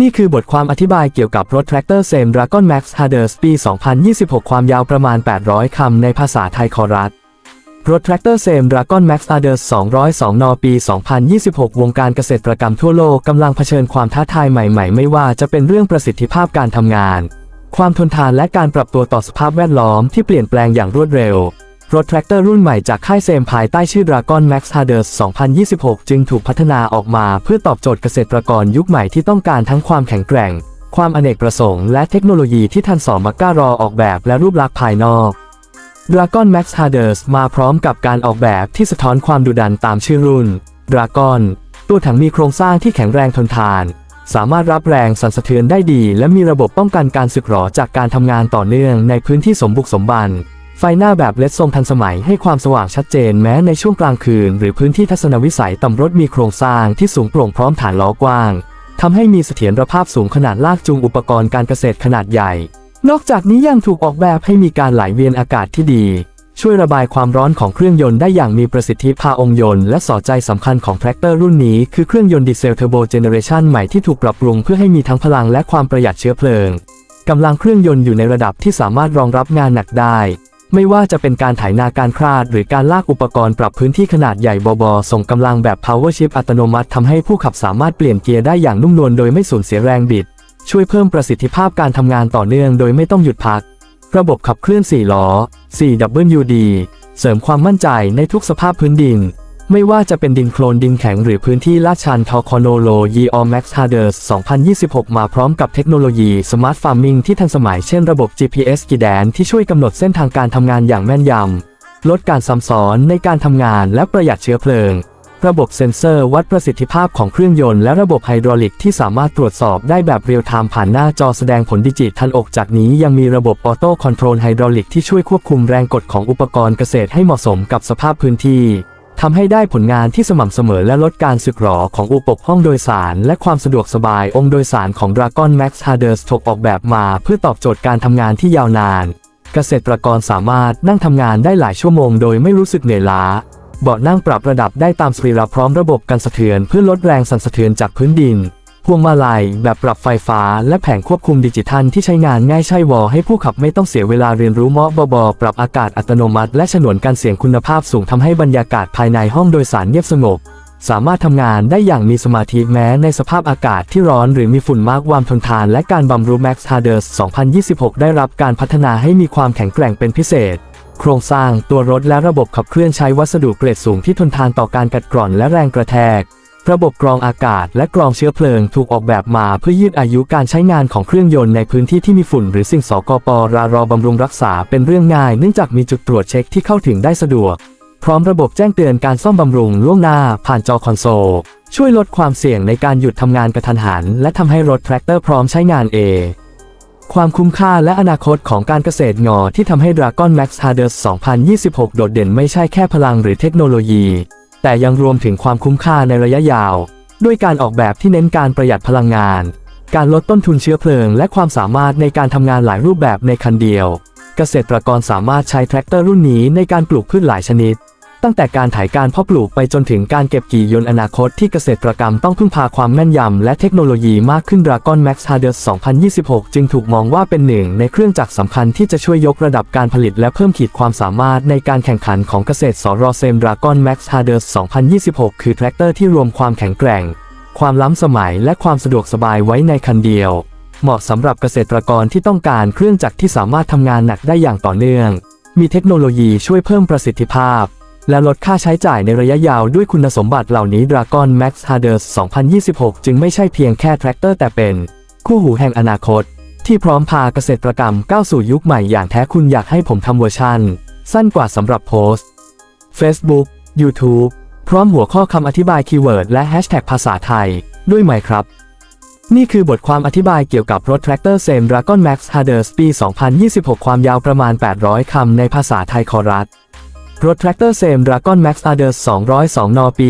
นี่คือบทความอธิบายเกี่ยวกับรถแทรกเตอร์เซม Dragon Max Harders ปี 2026 ความยาวประมาณ 800 คำในภาษาไทยขอรัดรถแทรกเตอร์เซม Dragon Max Harders 202 น ปี 2026 วงการเกษตรกรรมทั่วโลกกำลังเผชิญความท้าทายใหม่ ๆ ไม่ว่าจะเป็นเรื่องประสิทธิภาพการทำงาน ความทนทานและการปรับตัวต่อสภาพแวดล้อมที่เปลี่ยนแปลงอย่างรวดเร็ว รถแทรกเตอร์รุ่นใหม่จากค่ายเซมภายใต้ชื่อ Dragon Max Harders 2026 จึงถูกพัฒนาออกมาเพื่อตอบโจทย์เกษตรกรยุคใหม่ที่ต้องการทั้งความแข็งแกร่ง ความอเนกประสงค์และเทคโนโลยีที่ทันสมัยก้ารอออกแบบและรูปลักษณ์ภายนอก Dragon Max Harders มาพร้อมกับการออกแบบที่สะท้อนความดุดันตามชื่อรุ่น Dragon ตัวถังมีโครงสร้างที่แข็งแรงทนทาน สามารถรับแรงสั่นสะเทือนได้ดี และมีระบบป้องกันการสึกหรอจากการทำงานต่อเนื่องในพื้นที่สมบุกสมบัน ไฟหน้าแบบเลดทรงทันสมัยให้ความสว่างชัดเจนแม้ในช่วงกลางคืน หรือพื้นที่ทัศนวิสัยต่ำรถมีโครงสร้างที่สูงโปร่งพร้อมฐานล้อกว้างทำให้มีเสถียรภาพสูงขนาดลากจูงอุปกรณ์การเกษตรขนาดใหญ่ นอกจากนี้ยังถูกออกแบบให้มีการไหลเวียนอากาศที่ดี ช่วยระบายความร้อนของเครื่องยนต์ได้อย่างมีประสิทธิภาพองค์ยนต์และสอดใจสำคัญของแทรกเตอร์รุ่นนี้คือเครื่องยนต์ดีเซลเทอร์โบเจเนเรชันใหม่ที่ถูกปรับปรุงเพื่อให้มีทั้งพลังและความประหยัดเชื้อเพลิงกำลังเครื่องยนต์อยู่ในระดับที่สามารถรองรับงานหนักได้ ไม่ว่าจะเป็นการถ่ายนาการคลาด หรือการลากอุปกรณ์ปรับพื้นที่ขนาดใหญ่บอๆส่งกำลังแบบ power shift อัตโนมัติทำให้ผู้ขับสามารถเปลี่ยนเกียร์ได้อย่างนุ่มนวลโดยไม่สูญเสียแรงบิด ช่วยเพิ่มประสิทธิภาพการทำงานต่อเนื่องโดยไม่ต้องหยุดพัก ระบบขับเคลื่อน 4 ล้อ 4WD เสริมความมั่นใจในทุกสภาพพื้นดิน ไม่ว่าจะเป็นดินโคลนดินแข็งหรือพื้นที่ลาดชันทอคโนโลยีออแม็กซ์ฮาร์เดอร์2026 มาพร้อมกับเทคโนโลยีสมาร์ทฟาร์มิงที่ทันสมัยเช่นระบบ GPS กีแดนที่ช่วยกำหนดเส้นทางการทำงานอย่างแม่นยำ ลดการซ้ำซ้อนในการทำงานและประหยัดเชื้อเพลิง ระบบเซ็นเซอร์วัดประสิทธิภาพของเครื่องยนต์และระบบไฮดรอลิกที่สามารถตรวจสอบได้แบบเรียลไทม์ผ่านหน้าจอแสดงผลดิจิตทัลอกจากนี้ยังมีระบบออโต้คอนโทรลไฮดรอลิกที่ช่วยควบคุมแรงกดของอุปกรณ์เกษตรให้เหมาะสมกับสภาพพื้นที่ ทำให้ได้ผลงานที่สม่ำเสมอและลดการสึกหรอของอุปกรณ์ห้องโดยสาร และความสะดวกสบายองค์โดยสารของ Dragon Max Harders ถูกออกแบบมาเพื่อตอบโจทย์การทำงานที่ยาวนาน เกษตรกรสามารถนั่งทำงานได้หลายชั่วโมงโดยไม่รู้สึกเหนื่อยล้า เบาะนั่งปรับระดับได้ตามสรีระพร้อมระบบกันสะเทือนเพื่อลดแรงสั่นสะเทือนจากพื้นดิน พวงมาลัยแบบปรับไฟฟ้าและแผงควบคุมดิจิทัลที่ใช้งานง่ายใช่วอให้ผู้ขับไม่ต้องเสียเวลาเรียนรู้เมาะบอปรับอากาศอัตโนมัติ และฉนวนการเสียงคุณภาพสูงทำให้บรรยากาศภายในห้องโดยสารเงียบสงบ สามารถทำงานได้อย่างมีสมาธิแม้ในสภาพอากาศที่ร้อนหรือมีฝุ่นมากความทนทาน และการบำรุง Max Harders 2026 ได้รับการพัฒนาให้มีความแข็งแกร่งเป็นพิเศษโครงสร้างตัวรถและระบบขับเคลื่อนใช้วัสดุเกรดสูงที่ทนทานต่อการกัดกร่อนและแรงกระแทก ระบบกรองอากาศและกรองเชื้อเพลิงถูกออกแบบมาเพื่อยืดอายุการใช้งานของเครื่องยนต์ในพื้นที่ที่มีฝุ่นหรือสิ่งสกปรารอบำรุงรักษาเป็นเรื่องง่ายเนื่องจากมีจุดตรวจเช็คที่เข้าถึงได้สะดวก พร้อมระบบแจ้งเตือนการซ่อมบำรุงล่วงหน้าผ่านจอคอนโซล ช่วยลดความเสี่ยงในการหยุดทำงานกระทันหัน และทำให้รถแทรกเตอร์พร้อมใช้งานเองความคุ้มค่าและอนาคตของการเกษตรงอที่ทำให้ Dragon Max Harders 2026 โดดเด่นไม่ใช่แค่พลังหรือเทคโนโลยี แต่ยังรวมถึงความคุ้มค่าในระยะยาว ด้วยการออกแบบที่เน้นการประหยัดพลังงาน การลดต้นทุนเชื้อเพลิง และความสามารถในการทำงานหลายรูปแบบในคันเดียว เกษตรกรสามารถใช้แทรกเตอร์รุ่นนี้ในการปลูกพืชหลายชนิด ตั้งแต่การถ่ายการเพาะปลูกไปจนถึงการเก็บกี่ยนอนาคตที่เกษตรกรรมต้องพึ่งพาความแม่นยำและเทคโนโลยีมากขึ้น Dragon Max Harders 2026 จึงถูกมองว่าเป็นหนึ่งในเครื่องจักรสำคัญที่จะช่วยยกระดับการผลิตและเพิ่มขีดความสามารถในการแข่งขันของเกษตรสรเซม Dragon Max Harders 2026 คือแทรกเตอร์ที่รวมความแข็งแกร่ง ความล้ำสมัยและความสะดวกสบายไว้ในคันเดียว เหมาะสำหรับเกษตรกรที่ต้องการเครื่องจักรที่สามารถทำงานหนักได้อย่างต่อเนื่อง มีเทคโนโลยีช่วยเพิ่มประสิทธิภาพ และลดค่าใช้จ่ายในระยะยาวด้วยคุณสมบัติเหล่านี้ Dragon Max Harders 2026 จึงไม่ใช่เพียงแค่แทรกเตอร์แต่เป็น คู่หูแห่งอนาคต ที่พร้อมพาเกษตรกรรมก้าวสู่ยุคใหม่อย่างแท้คุณอยากให้ผมทำเวอร์ชัน สั้นกว่าสำหรับโพสต์ Facebook YouTube พร้อมหัวข้อคำอธิบายคีย์เวิร์ดและแฮชแท็กภาษาไทย ด้วยไหมครับ นี่คือบทความอธิบายเกี่ยวกับรถแทรกเตอร์เซม Dragon Max Harders ปี 2026 ความยาวประมาณ 800 คำในภาษาไทยคอรัส รถแทรกเตอร์เซม Dragon Max Harders 202 น ปี